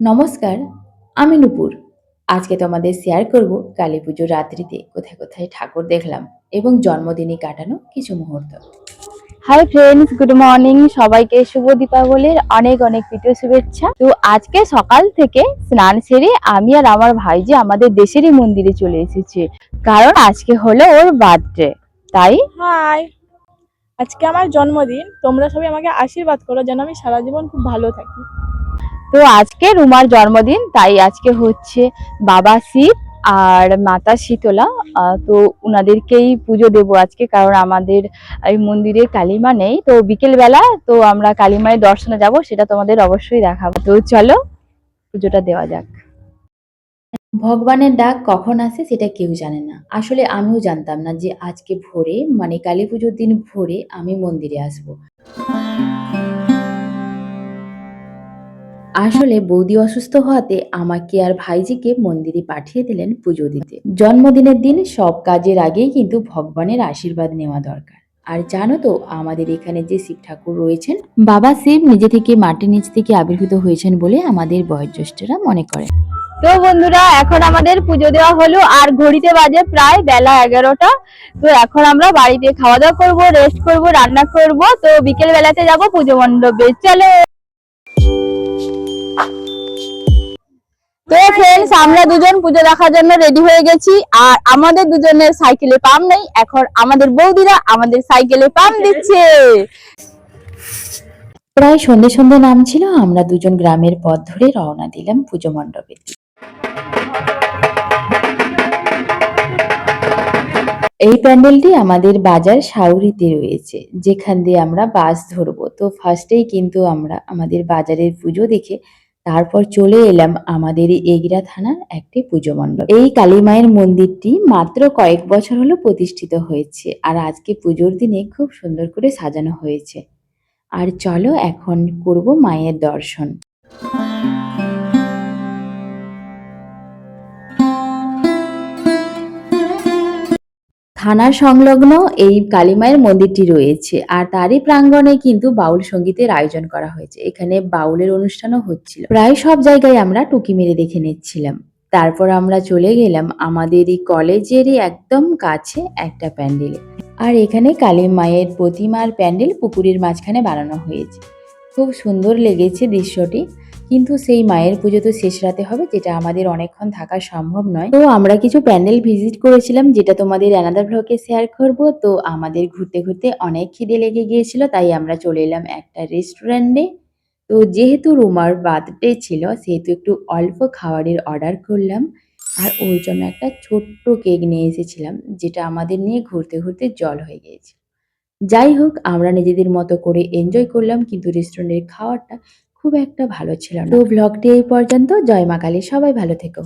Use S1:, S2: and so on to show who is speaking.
S1: নমস্কার আমি নূপুর। আজকে তোমাদের শেয়ার করব কালী পুজোর রাত্রিতে কোথায় কোথায় ঠাকুর দেখলাম এবং জন্মদিনে কাটানো কিছু মুহূর্ত।
S2: হাই ফ্রেন্ডস গুড মর্নিং সবাইকে শুভ দীপাবলির অনেক অনেক প্রীতি শুভেচ্ছা। তো আজকে সকাল থেকে স্নান সেরে আমি আর আমার ভাইজি আমাদের দেশেরই মন্দিরে চলে এসেছি। কারণ আজকে হলো ওর বার্থডে তাই?
S3: হাই আজকে আমার জন্মদিন তোমরা সবাই আমাকে আশীর্বাদ করো যেন আমি সারা জীবন খুব ভালো থাকি।
S2: তো আজকে রুমার জন্মদিন, তাই আজকে হচ্ছে বাবা শিব আর মাতা শীতলা। তো ওনাদেরকেই পুজো দেব আজকে, কারণ আমাদের এই মন্দিরে কালিমা নেই। তো বিকেলবেলা, তো আমরা কালিমায়ের দর্শনে যাব, সেটা তোমাদের অবশ্যই দেখাবো। তো চলো, পুজোটা দেওয়া যাক।
S1: ভগবানের ডাক কখন আসে সেটা কেউ জানে না। আসলে আমিও জানতাম না যে আজকে ভোরে মানে কালী পুজোর দিন ভোরে আমি মন্দিরে আসব। আসলে বৌদি অসুস্থ হওয়াতে আমাকে আর ভাইজিকে মন্দিরে পাঠিয়ে দিলেন পুজো দিতে। জন্মদিনের দিন সব কাজের আগেই কিন্তু ভগবানের আশীর্বাদ নেওয়া দরকার। আর জানো তো, আমাদের এখানে যে শিব ঠাকুর রয়েছেন, বাবা শিব নিজে থেকে মাটির নিচ থেকে আবির্ভূত হয়েছেন বলে আমাদের বয়োজ্যেষ্ঠরা মনে করে।
S2: তো বন্ধুরা, এখন আমাদের পুজো দেওয়া হলো, আর ঘড়িতে বাজে প্রায় বেলা এগারোটা। তো এখন আমরা বাড়িতে খাওয়া দাওয়া করব রেস্ট করব, রান্না করব। তো বিকেল বেলাতে যাব পুজো মণ্ডপে। চলো! তো আমরা দুজন পুজো দেখার জন্য রেডি হয়ে গেছি। আর আমাদের দুজনের সাইকেলে পাম্প নেই। এখন আমাদের বৌদিরা আমাদের সাইকেলে পাম্প দিচ্ছে।
S1: প্রায় সন্ধে সন্ধে নাম ছিল আমরা দুজন গ্রামের পথ ধরে রওনা দিলাম পুজো মণ্ডপে। এই প্যান্ডেলটি আমাদের বাজার সাউরিতে রয়েছে, যেখান দিয়ে আমরা বাস ধরবো। তো ফার্স্টেই কিন্তু আমরা আমাদের বাজারের পুজো দেখে তারপর চলে এলাম আমাদের এগরা থানার একটি পুজো মণ্ডপ। এই কালী মায়ের মন্দিরটি মাত্র কয়েক বছর হলো প্রতিষ্ঠিত হয়েছে আর আজকে পুজোর দিনে খুব সুন্দর করে সাজানো হয়েছে। আর চলো এখন করব মায়ের দর্শন। থানার সংলগ্ন এই কালীমায়ের মন্দিরটি রয়েছে। আর তারই প্রাঙ্গণে কিন্তু বাউল সঙ্গীতের আয়োজন করা হয়েছে। এখানে বাউলের অনুষ্ঠানও হচ্ছিল। প্রায় সব জায়গায় আমরা টুকি মেরে দেখে নিচ্ছিলাম। তারপর আমরা চলে গেলাম আমাদের এই কলেজেরই একদম কাছে একটা প্যান্ডেলে। আর এখানে কালী মায়ের প্রতিমার প্যান্ডেল পুকুরের মাঝখানে বানানো হয়েছে। খুব সুন্দর লেগেছে দৃশ্যটি। কিন্তু সেই মায়ের পুজো তো শেষ রাতে হবে, যেটা আমাদের অনেকক্ষণ থাকা সম্ভব নয়। তো আমরা কিছু প্যান্ডেল ভিজিট করেছিলাম, যেটা তোমাদের অ্যানাদার ব্লগে শেয়ার করব। তো আমাদের ঘুরতে ঘুরতে অনেক খিদে লেগে গিয়েছিল, তাই আমরা চলে এলাম একটা রেস্টুরেন্টে তো যেহেতু রুমার বার্থডে ছিল, সেহেতু একটু অল্প খাবারের অর্ডার করলাম। আর ওই জন্য একটা ছোট্ট কেক নিয়ে এসেছিলাম, যেটা আমাদের নিয়ে ঘুরতে ঘুরতে জল হয়ে গিয়েছে যাই হোক, আমরা নিজেদের মতো করে এনজয় করলাম, কিন্তু রেস্টুরেন্টের খাওয়ারটা খুব একটা ভালো ছিল না। তো ব্লগটি এই পর্যন্ত। জয় মা কালী। সবাই ভালো থেকো।